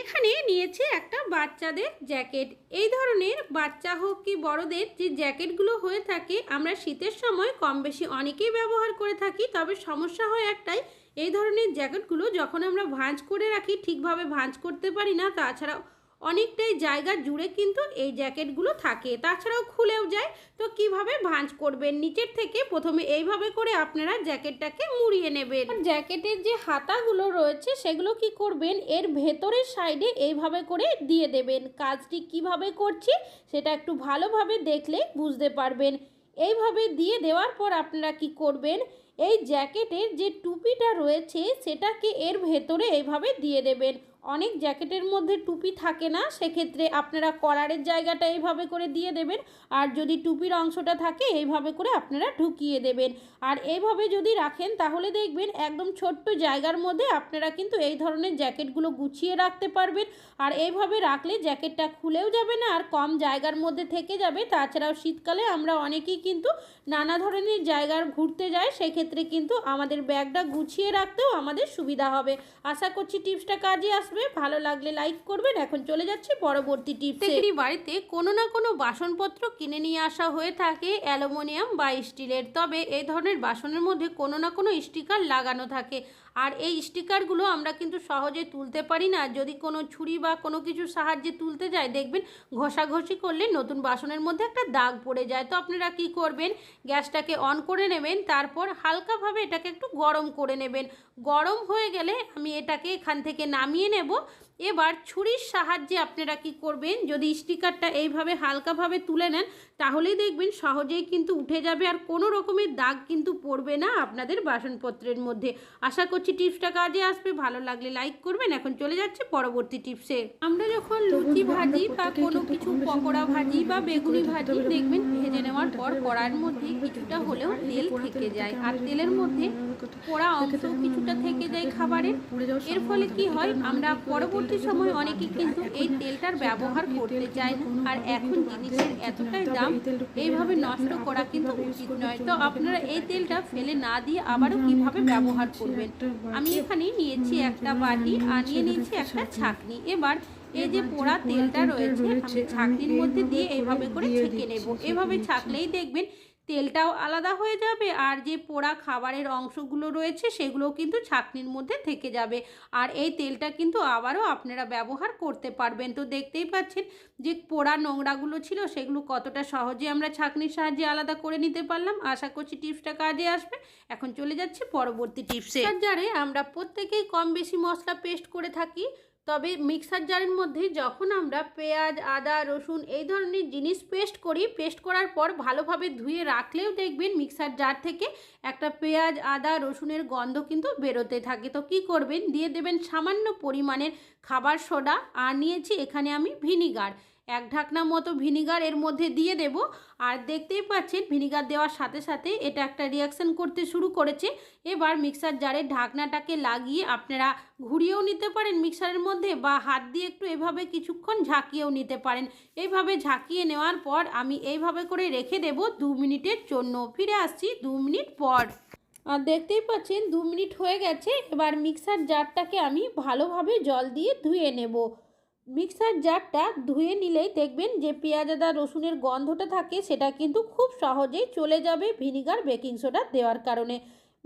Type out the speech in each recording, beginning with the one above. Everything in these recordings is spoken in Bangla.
এখানে নিয়েছে একটা বাচ্চাদের জ্যাকেট। এই ধরনের বাচ্চা হোক কি বড়দের যে জ্যাকেটগুলো হয়ে থাকে, আমরা শীতের সময় কম বেশি অনেকেই ব্যবহার করে থাকি, তবে সমস্যা হয় একটাই, এই ধরনের জ্যাকেটগুলো যখন আমরা ভাঁজ করে রাখি, ঠিকভাবে ভাঁজ করতে পারি না, তাছাড়াও অনেকটাই জায়গা জুড়ে কিন্তু এই জ্যাকেটগুলো থাকে। তাছাড়াও খুলেও যায়। তো কীভাবে ভাঁজ করবেন? নিচের থেকে প্রথমে এইভাবে করে আপনারা জ্যাকেটটাকে মুড়িয়ে নেবেন। জ্যাকেটের যে হাতাগুলো রয়েছে, সেগুলো কি করবেন? এর ভেতরের সাইডে এইভাবে করে দিয়ে দেবেন। কাজটি কীভাবে করছি, সেটা একটু ভালোভাবে দেখলে বুঝতে পারবেন। এইভাবে দিয়ে দেওয়ার পর আপনারা কি করবেন? এই জ্যাকেটের যে টুপিটা রয়েছে, সেটাকে এর ভেতরে এইভাবে দিয়ে দেবেন। অনেক জ্যাকেটের মধ্যে টুপি থাকে না, সেক্ষেত্রে আপনারা কলারের জায়গাটা এইভাবে করে দিয়ে দেবেন, আর যদি টুপির অংশটা থাকে এইভাবে করে আপনারা ঢুকিয়ে দেবেন। আর এইভাবে যদি রাখেন, তাহলে দেখবেন একদম ছোট্ট জায়গার মধ্যে আপনারা কিন্তু এই ধরনের জ্যাকেটগুলো গুছিয়ে রাখতে পারবেন। আর এইভাবে রাখলে জ্যাকেটটা খুলেও যাবে না, আর কম জায়গার মধ্যে থেকে যাবে। তাছাড়াও শীতকালে আমরা অনেকেই কিন্তু নানা ধরনের জায়গার ঘুরতে যাই, সেক্ষেত্রে কিন্তু আমাদের ব্যাগটা গুছিয়ে রাখতেও আমাদের সুবিধা হবে। আশা করছি টিপসটা কাজে আসবে। ভালো লাগলে লাইক করবেন। এখন চলে যাচ্ছি পরবর্তী টিপস প্রত্যেকেরই বাড়িতে, কোনো না কোনো বাসনপত্র কিনে নিয়ে আসা হয়ে থাকে অ্যালুমিনিয়াম বা স্টিলের। তবে এই ধরনের বাসনের মধ্যে কোনো না কোনো স্টিকার লাগানো থাকে। আর এই স্টিকারগুলো আমরা কিন্তু সহজে তুলতে পারি না। যদি কোনো ছুরি বা কোনো কিছুর সাহায্যে তুলতে যায়, দেখবেন ঘষাঘষি করলে নতুন বাসনের মধ্যে একটা দাগ পড়ে যায়। তো আপনারা কি করবেন? গ্যাসটাকে অন করে নেবেন, তারপর হালকাভাবে এটাকে একটু গরম করে নেবেন। গরম হয়ে গেলে আমি এটাকে এখান থেকে নামিয়ে নেব। এবার ছুরির সাহায্যে আপনারা কি করবেন? যদি স্টিকারটা এইভাবে হালকাভাবে তুলে নেন তাহলেই দেখবেন সহজেই কিন্তু উঠে যাবে আর কোনো রকমের দাগ কিন্তু পড়বে না আপনাদের বাসনপত্রের মধ্যে। আশা করছি টিপসটা কাজে আসবে। ভালো লাগলে লাইক করবেন। এখন চলে যাচ্ছে পরবর্তী টিপসে। আমরা যখন লুচি ভাজি বা কোনো কিছু পকোড়া ভাজি বা বেগুনি ভাজি দেখবেন ভেজে নেওয়ার পর কড়ার মধ্যে কিছুটা হলেও তেল থেকে যায়। আর তেলের মধ্যে পোড়া অংশ কিছুটা থেকে যায় খাবারের এর ফলে কি হয়? আমরা পরবর্তী সময় অনেকে কিন্তু এই তেলটার ব্যবহার করতে চায় আর এখন জিনিসের এতটাই দাম, এইভাবে নষ্ট করা কিন্তু উচিত নয়। তো আপনারা এই তেলটা ফেলে না দিয়ে আবারও কীভাবে ব্যবহার করবেন? আমি এখানে নিয়েছি একটা বাটি আর নিয়ে নিয়েছি একটা ছাকনি। এবার এই যে পোড়া তেলটা রয়েছে, আমি ছাকনির মধ্যে দিয়ে এইভাবে করে ছেঁকে নেব। এভাবে ছাকলেই দেখবেন তেলটাও আলাদা হয়ে যাবে আর যে পোড়া খাবারের অংশগুলো রয়েছে সেগুলোও কিন্তু ছাকনির মধ্যে থেকে যাবে। আর এই তেলটা কিন্তু আবারও আপনারা ব্যবহার করতে পারবেন। তো দেখতেই পাচ্ছেন যে পোড়া নোংরাগুলো ছিল সেগুলো কতটা সহজে আমরা ছাকনির সাহায্যে আলাদা করে নিতে পারলাম। আশা করছি টিপসটা কাজে আসবে। এখন চলে যাচ্ছি পরবর্তী টিপসে। জারে আমরা প্রত্যেকেই কম বেশি মশলা পেস্ট করে থাকি। তবে মিক্সার জারের মধ্যে যখন আমরা পেঁয়াজ, আদা, রসুন এই ধরনের জিনিস পেস্ট করি পেস্ট করার পর ভালোভাবে ধুয়ে রাখলেও দেখবেন মিক্সার জার থেকে একটা পেঁয়াজ, আদা, রসুনের গন্ধ কিন্তু বেরোতে থাকে। তো কি করবেন? দিয়ে দেবেন সামান্য পরিমাণের খাবার সোডা। আর নিয়েছি এখানে আমি ভিনিগার। এক ঢাকনা মতো ভিনিগার এর মধ্যে দিয়ে দেব। আর দেখতেই পাচ্ছেন, ভিনিগার দেওয়ার সাথে সাথে এটা একটা রিয়াকশান করতে শুরু করেছে। এবার মিক্সার জারের ঢাকনাটাকে লাগিয়ে আপনারা ঘুরিয়েও নিতে পারেন মিক্সারের মধ্যে বা হাত দিয়ে একটু এভাবে কিছুক্ষণ ঝাঁকিয়েও নিতে পারেন। এইভাবে ঝাঁকিয়ে নেওয়ার পর আমি এইভাবে করে রেখে দেব দু মিনিটের জন্য। ফিরে আসছি দু মিনিট পর। আর দেখতেই পাচ্ছেন, দু মিনিট হয়ে গেছে। এবার মিক্সার জারটাকে আমি ভালোভাবে জল দিয়ে ধুয়ে নেব। মিক্সার জারটা ধুয়ে নিলেই দেখবেন যে পেঁয়াজ আদা রসুনের গন্ধটা থাকে, সেটা কিন্তু খুব সহজেই চলে যাবে ভিনিগার বেকিং সোডা দেওয়ার কারণে।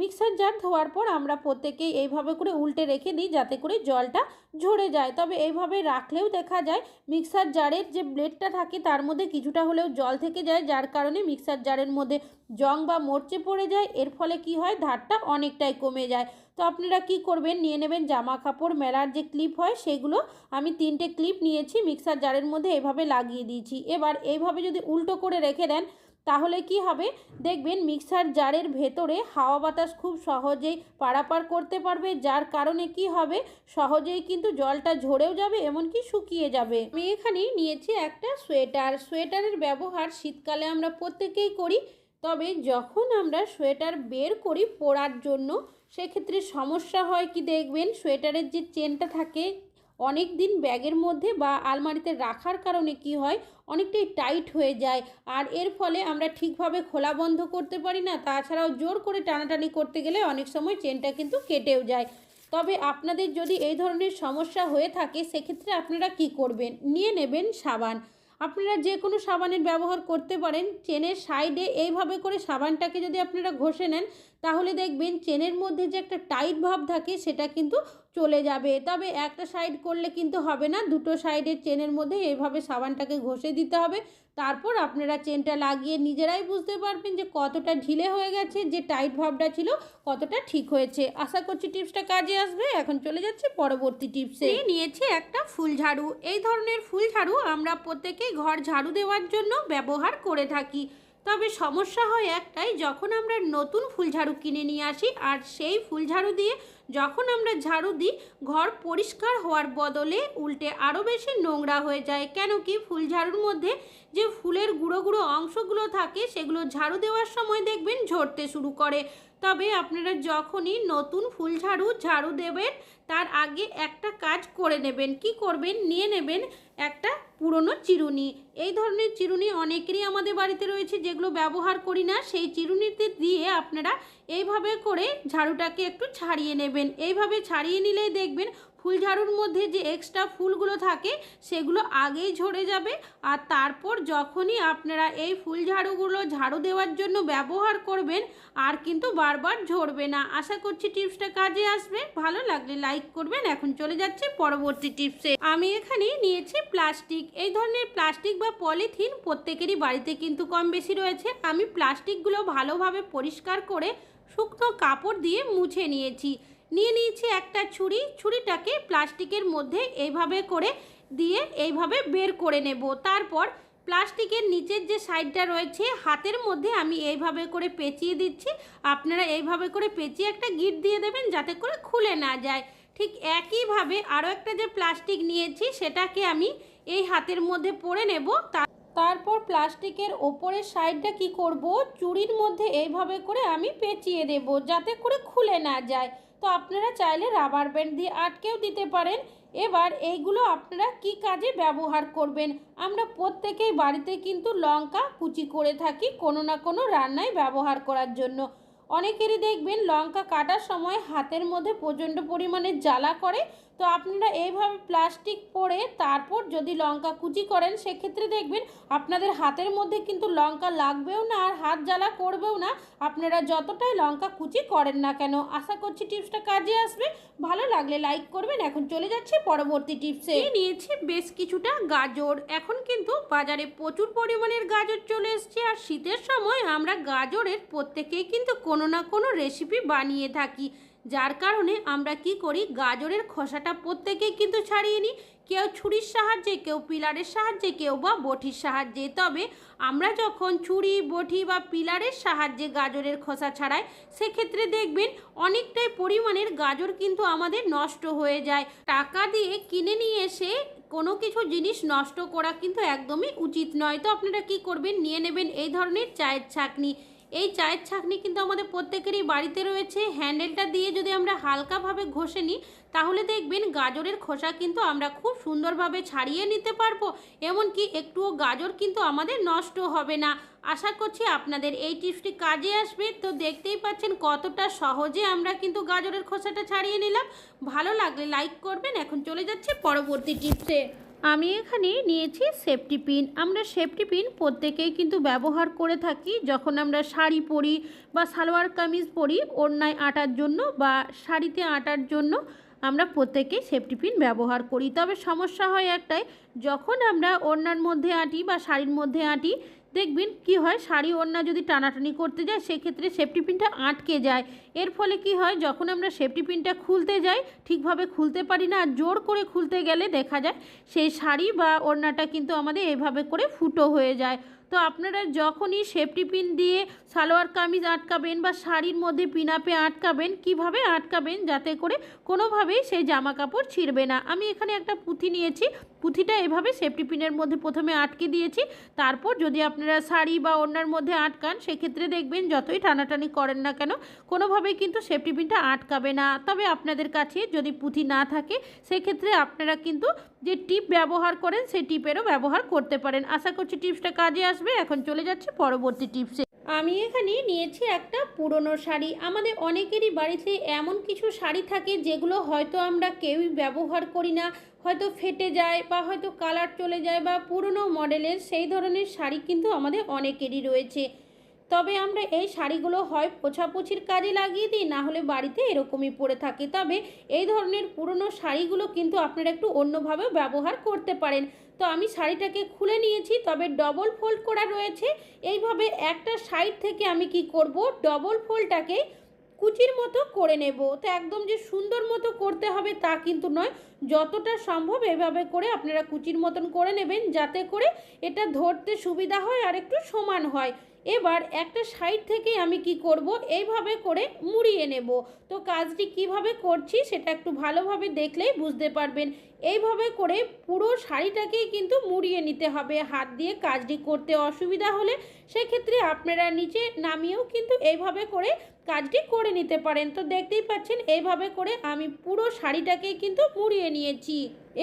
মিক্সার জার ধোয়ার পর আমরা প্রত্যেকেই এইভাবে করে উল্টে রেখে দিই যাতে করে জলটা ঝরে যায়। তবে এইভাবে রাখলেও দেখা যায় মিক্সার জারের যে ব্লেডটা থাকে তার মধ্যে কিছুটা হলেও জল থেকে যায়, যার কারণে মিক্সার জারের মধ্যে জং বা মরচে পড়ে যায়। এর ফলে কি হয় ধারটা অনেকটাই কমে যায়। তো আপনারা কি করবেন? নিয়ে নেবেন জামা কাপড় মেলার যে ক্লিপ হয় সেগুলো আমি তিনটে ক্লিপ নিয়েছি, মিক্সার জারের মধ্যে এভাবে লাগিয়ে দিয়েছি। এবার এইভাবে যদি উল্টো করে রেখে দেন তাহলে কি হবে? দেখবেন মিক্সার জারের ভেতরে হাওয়া বাতাস খুব সহজেই পারাপার করতে পারবে, যার কারণে কি হবে? সহজেই কিন্তু জলটা ঝরেও যাবে, এমনকি শুকিয়ে যাবে। আমি এখানে নিয়েছি একটা সোয়েটার। সোয়েটারের ব্যবহার শীতকালে আমরা প্রত্যেকেই করি, তবে যখন আমরা সোয়েটার বের করি পরার জন্য, সেক্ষেত্রে সমস্যা হয় কি দেখবেন? সোয়েটারের যে চেনটা থাকে অনেক দিন ব্যাগের মধ্যে বা আলমারিতে রাখার কারণে কি হয়? অনেকটাই টাইট হয়ে যায়। আর এর ফলে আমরা ঠিকভাবে খোলা বন্ধ করতে পারি না। তাছাড়াও জোর করে টানাটানি করতে গেলে অনেক সময় চেনটা কিন্তু কেটেও যায়। তবে আপনাদের যদি এই ধরনের সমস্যা হয়ে থাকে, সেক্ষেত্রে আপনারা কি করবেন? নিয়ে নেবেন সাবান। আপনারা যে কোনো সাবানের ব্যবহার করতে পারেন। চেনের সাইডে এইভাবে করে সাবানটাকে যদি আপনারা ঘষে নেন, তাহলে দেখবেন চেনের মধ্যে যে একটা টাইট ভাব থাকে, সেটা কিন্তু চলে যাবে। তবে একটা সাইড করলে কিন্তু হবে না, দুটো সাইডের চেনের মধ্যে এইভাবে সাবানটাকে ঘষে দিতে হবে। তারপর আপনারা চেনটা লাগিয়ে নিজেরাই বুঝতে পারবেন যে কতটা ঢিলে হয়ে গেছে, যে টাইট ভাবটা ছিল, কতটা ঠিক হয়েছে। আশা করছি টিপসটা কাজে আসবে। এখন চলে যাচ্ছে পরবর্তী টিপসে নিয়েছি একটা ফুল ঝাড়ু। এই ধরনের ফুল ঝাড়ু আমরা প্রত্যেকেই ঘর ঝাড়ু দেওয়ার জন্য ব্যবহার করে থাকি। তবে সমস্যা হয় একটাই, যখন আমরা নতুন ফুল ঝাড়ু কিনে নিয়ে আসি, আর সেই ফুল ঝাড়ু দিয়ে যখন আমরা ঝাড়ু দিই, ঘর পরিষ্কার হওয়ার বদলে উল্টে আরও বেশি নোংরা হয়ে যায়। কেন কি ফুল ঝাড়ুর মধ্যে যে ফুলের গুঁড়ো গুঁড়ো অংশগুলো থাকে, সেগুলো ঝাড়ু দেওয়ার সময় দেখবেন ঝরতে শুরু করে। তবে আপনারা যখনই নতুন ফুল ঝাড়ু ঝাড়ু দেবেন, তার আগে একটা কাজ করে নেবেন। কি করবেন? নিয়ে নেবেন একটা পুরনো চিরুনি। এই ধরনের চিরুনি অনেকেরই আমাদের বাড়িতে রয়েছে, যেগুলো ব্যবহার করি না। সেই চিরুনিতে দিয়ে আপনারা এইভাবে করে ঝাড়ুটাকে একটু ছাড়িয়ে নেবেন। এইভাবে ছাড়িয়ে নিলেই দেখবেন ফুল ঝাড়ুর মধ্যে যে এক্সট্রা ফুলগুলো থাকে, সেগুলো আগেই ঝরে যাবে। আর তারপর যখনই আপনারা এই ফুল ঝাড়ুগুলো ঝাড়ু দেওয়ার জন্য ব্যবহার করবেন, আর কিন্তু বারবার ঝরবে না। আশা করছি টিপসটা কাজে আসবে। ভালো লাগলে লাইক করবেন। এখন চলে যাচ্ছে পরবর্তী টিপসে। আমি এখানে নিয়েছি প্লাস্টিক। এই ধরনের প্লাস্টিক বা পলিথিন প্রত্যেকেরই বাড়িতে কিন্তু কম বেশি রয়েছে। আমি প্লাস্টিকগুলো ভালোভাবে পরিষ্কার করে শুকনো কাপড় দিয়ে মুছে নিয়েছি। নিয়ে নিয়েছি একটা ছুরি। ছুরিটাকে প্লাস্টিকের মধ্যে এইভাবে করে দিয়ে এইভাবে বের করে নেব। তারপর প্লাস্টিকের নিচের যে সাইডটা রয়েছে, হাতের মধ্যে আমি এইভাবে করে পেঁচিয়ে দিচ্ছি। আপনারা এইভাবে করে পেঁচিয়ে একটা গিট দিয়ে দেবেন যাতে করে খুলে না যায়। ঠিক একইভাবে আরও একটা যে প্লাস্টিক নিয়েছি, সেটাকে আমি এই হাতের মধ্যে পরে নেব। তা- তারপর প্লাস্টিকের ওপরের সাইডটা কি করব? চুড়ির মধ্যে এইভাবে করে আমি পেঁচিয়ে দেব যাতে করে খুলে না যায়। তো আপনারা চাইলে রাবার ব্যান্ড দিয়ে আটকেও দিতে পারেন। এবার এইগুলো আপনারা কি কাজে ব্যবহার করবেন? আমরা প্রত্যেকেই বাড়িতে কিন্তু লঙ্কা কুচি করে থাকি কোনো না কোনো রান্নায় ব্যবহার করার জন্য। অনেকেরই দেখবেন লঙ্কা কাটার সময় হাতের মধ্যে প্রচণ্ড পরিমাণে জ্বালা করে। তো আপনারা এইভাবে প্লাস্টিক পরে তারপর যদি লঙ্কা কুচি করেন, সেক্ষেত্রে দেখবেন আপনাদের হাতের মধ্যে কিন্তু লঙ্কা লাগবেও না আর হাত জ্বালা করবেও না। আপনারা যতটাই লঙ্কা কুচি করেন না কেন, আশা করছি টিপসটা কাজে আসবে। ভালো লাগলে লাইক করবেন। এখন চলে যাচ্ছি পরবর্তী টিপসে। নিয়েছি বেশ কিছুটা গাজর। এখন কিন্তু বাজারে প্রচুর পরিমাণের গাজর চলে এসছে আর শীতের সময় আমরা গাজরের প্রত্যেকেই কিন্তু কোনো না কোনো রেসিপি বানিয়ে থাকি। যার কারণে আমরা কি করি, গাজরের খোসাটা প্রত্যেকেই কিন্তু ছাড়িয়ে নিই। কেউ ছুরির সাহায্যে, কেউ পিলারের সাহায্যে, কেউ বা বটির সাহায্যে। তবে আমরা যখন ছুরি, বটি বা পিলারের সাহায্যে গাজরের খোসা ছাড়াই, সেক্ষেত্রে দেখবেন অনেকটাই পরিমাণের গাজর কিন্তু আমাদের নষ্ট হয়ে যায়। টাকা দিয়ে কিনে নিয়ে এসে কোনো কিছু জিনিস নষ্ট করা কিন্তু একদমই উচিত নয়। তো আপনারা কি করবেন, নিয়ে নেবেন এই ধরনের চায়ের ছাকনি। এই চায়ের ছাকনি কিন্তু আমাদের প্রত্যেকেরই বাড়িতে রয়েছে। হ্যান্ডেলটা দিয়ে যদি আমরা হালকাভাবে ঘষে নিই, তাহলে দেখবেন গাজরের খোসা কিন্তু আমরা খুব সুন্দরভাবে ছাড়িয়ে নিতে পারব। এমনকি একটুও গাজর কিন্তু আমাদের নষ্ট হবে না। আশা করছি আপনাদের এই টিপসটি কাজে আসবে। তো দেখতেই পাচ্ছেন কতটা সহজে আমরা কিন্তু গাজরের খোসাটা ছাড়িয়ে নিলাম। ভালো লাগলে লাইক করবেন। এখন চলে যাচ্ছে পরবর্তী টিপসে। আমি এখানে নিয়েছি সেফটি পিন আমরা সেফটি পিন প্রত্যেকেই কিন্তু ব্যবহার করে থাকি। যখন আমরা শাড়ি পরি বা সালোয়ার কামিজ পরি, ওড়নায় আটার জন্য বা শাড়িতে আটার জন্য আমরা প্রত্যেকেই সেফটি পিন ব্যবহার করি। তবে সমস্যা হয় একটাই, যখন আমরা ওড়নার মধ্যে আঁটি বা শাড়ির মধ্যে আঁটি দেখবেন কি হয়, শাড়ি ওড়না যদি টানাটানি করতে যায়, সেক্ষেত্রে সেফটি পিনটা আটকে যায়। এর ফলে কি হয়, যখন আমরা সেফটি পিনটা খুলতে যাই, ঠিকভাবে খুলতে পারি না, আর জোর করে খুলতে গেলে দেখা যায়, সেই শাড়ি বা ওড়নাটা কিন্তু আমাদের এভাবে করে ফুটো হয়ে যায়। তো আপনারা যখনই সেফটি পিন দিয়ে সালোয়ার কামিজ আটকাবেন বা শাড়ির মধ্যে পিনাপে আটকাবেন, কীভাবে আটকাবেন যাতে করে কোনোভাবেই সেই জামা কাপড় ছিঁড়বে না। আমি এখানে একটা পুঁথি নিয়েছি। পুঁথিটা এভাবে সেফটি পিনের মধ্যে প্রথমে আটকে দিয়েছি। তারপর যদি আপনারা শাড়ি বা ওড়নার মধ্যে আটকান, সেক্ষেত্রে দেখবেন যতই টানাটানি করেন না কেন, কোনোভাবেই কিন্তু সেফটি পিনটা আটকাবে না। তবে আপনাদের কাছে যদি পুঁথি না থাকে, সেক্ষেত্রে আপনারা কিন্তু যে টিপ ব্যবহার করেন, সেই টিপেরও ব্যবহার করতে পারেন। আশা করছি টিপসটা কাজে আসবে। এখন চলে যাচ্ছে পরবর্তী টিপসে আমি এখানে নিয়েছি একটা পুরনো শাড়ি। আমাদের অনেকেরই বাড়িতে এমন কিছু শাড়ি থাকে যেগুলো হয়তো আমরা কেউই ব্যবহার করি না। হয়তো ফেটে যায় বা হয়তো কালার চলে যায় বা পুরনো মডেলের সেই ধরনের শাড়ি কিন্তু আমাদের অনেকেরই রয়েছে। তবে আমরা এই শাড়িগুলো হয় পোছাপুছির কাজে লাগিয়ে দিই, না হলে বাড়িতে এরকমই পরে থাকে। তবে এই ধরনের পুরনো শাড়িগুলো কিন্তু আপনারা একটু অন্যভাবে ব্যবহার করতে পারেন। তো আমি শাড়িটাকে খুলে নিয়েছি, তবে ডবল ফোল্ড করা রয়েছে। এইভাবে একটা সাইড থেকে আমি কি করব? ডবল ফোল্ডটাকে কুচির মতো করে নেব। তো একদম যে সুন্দর মতো করতে হবে তা কিন্তু নয়, যতটা সম্ভব এভাবে করে আপনারা কুচির মতন করে নেবেন, যাতে করে এটা ধরতে সুবিধা হয় আর একটু সমান হয়। এবার একটা সাইড থেকে আমি কি করব? এইভাবে করে মুড়িয়ে নেব। তো কাজটি কীভাবে করছি সেটা একটু ভালোভাবে দেখলেই বুঝতে পারবেন। এইভাবে করে পুরো শাড়িটাকেই কিন্তু মুড়িয়ে নিতে হবে। হাত দিয়ে কাজটি করতে অসুবিধা হলে সেক্ষেত্রে আপনারা নিচে নামিয়েও কিন্তু এইভাবে করে কাজটি করে নিতে পারেন। তো দেখতেই পাচ্ছেন, এইভাবে করে আমি পুরো শাড়িটাকেই কিন্তু মুড়িয়ে নিয়েছি।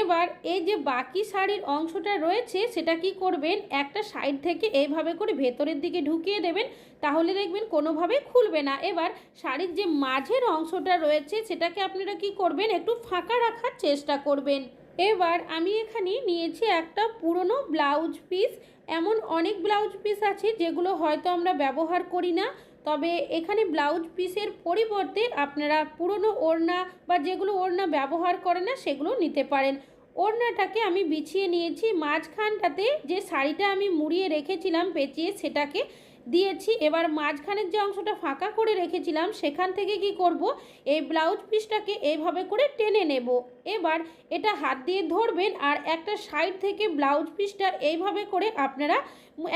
এবার এই যে বাকি শাড়ির অংশটা রয়েছে, সেটা কি করবেন? একটা সাইড থেকে এইভাবে করে ভেতরের দিকে ঢুকিয়ে দেবেন, তাহলে দেখবেন কোনোভাবে খুলবে না। এবার শাড়ির যে মাঝের অংশটা রয়েছে, সেটাকে আপনারা কি করবেন? একটু ফাঁকা রাখার চেষ্টা করবেন। এবার আমি এখানে নিয়েছি একটা পুরনো ব্লাউজ পিস। এমন অনেক ব্লাউজ পিস আছে যেগুলো হয়তো আমরা ব্যবহার করি না। তবে এখানে ব্লাউজ পিসের পরিবর্তে আপনারা পুরনো ওড়না বা যেগুলো ওড়না ব্যবহার করে না, সেগুলো নিতে পারেন। ওড়নাটাকে আমি বিছিয়ে নিয়েছি। মাঝখানটাতে যে শাড়িটা আমি মুড়িয়ে রেখেছিলাম পেঁচিয়ে, সেটাকে দিয়েছি। এবার মাঝখানের যে অংশটা ফাঁকা করে রেখেছিলাম, সেখান থেকে কি করব? এই ব্লাউজ পিসটাকে এইভাবে করে টেনে নেব। এবার এটা হাত দিয়ে ধরবেন আর একটা সাইড থেকে ব্লাউজ পিসটা এইভাবে করে আপনারা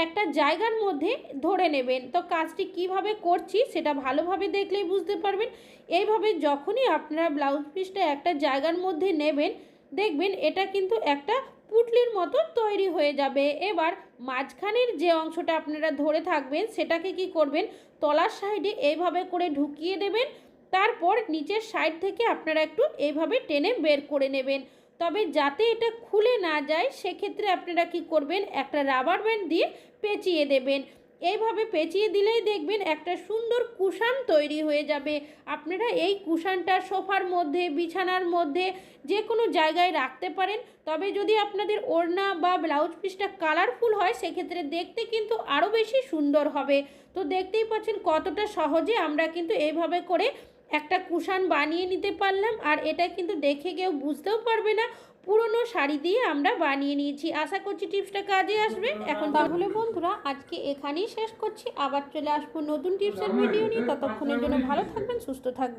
একটা জায়গার মধ্যে ধরে নেবেন। তো কাজটি কীভাবে করছি সেটা ভালোভাবে দেখলেই বুঝতে পারবেন। এইভাবে যখনই আপনারা ব্লাউজ পিসটা একটা জায়গার মধ্যে নেবেন, দেখবেন এটা কিন্তু একটা পুটলির মতো তৈরি হয়ে যাবে। এবার মাঝখানের যে অংশটা আপনারা ধরে থাকবেন, সেটাকে কি করবেন? তলার সাইডে এইভাবে করে ঢুকিয়ে দেবেন। তারপর নিচের সাইড থেকে আপনারা একটু এইভাবে টেনে বের করে নেবেন। তবে যাতে এটা খুলে না যায়, সেক্ষেত্রে আপনারা কি করবেন? একটা রাবার ব্যান্ড দিয়ে পেঁচিয়ে দেবেন। এইভাবে পেঁচিয়ে দিলেই দেখবেন একটা সুন্দর কুশান তৈরি হয়ে যাবে। আপনারা এই কুশানটা সোফার মধ্যে, বিছানার মধ্যে যে কোনো জায়গায় রাখতে পারেন। তবে যদি আপনাদের ওড়না বা ব্লাউজ পিসটা কালারফুল হয়, সেক্ষেত্রে দেখতে কিন্তু আরও বেশি সুন্দর হবে। তো দেখতেই পাচ্ছেন কতটা সহজে আমরা কিন্তু এইভাবে করে একটা কুশান বানিয়ে নিতে পারলাম। আর এটা কিন্তু দেখে কেউ বুঝতেও পারবে না পুরনো শাড়ি দিয়ে আমরা বানিয়ে নিয়েছি। আশা করছি টিপসটা কাজে আসবে। এখন তাহলে বন্ধুরা, আজকে এখানেই শেষ করছি। আবার চলে আসব নতুন টিপসের ভিডিও নিয়ে। ততক্ষণের জন্য ভালো থাকবেন, সুস্থ থাকবেন।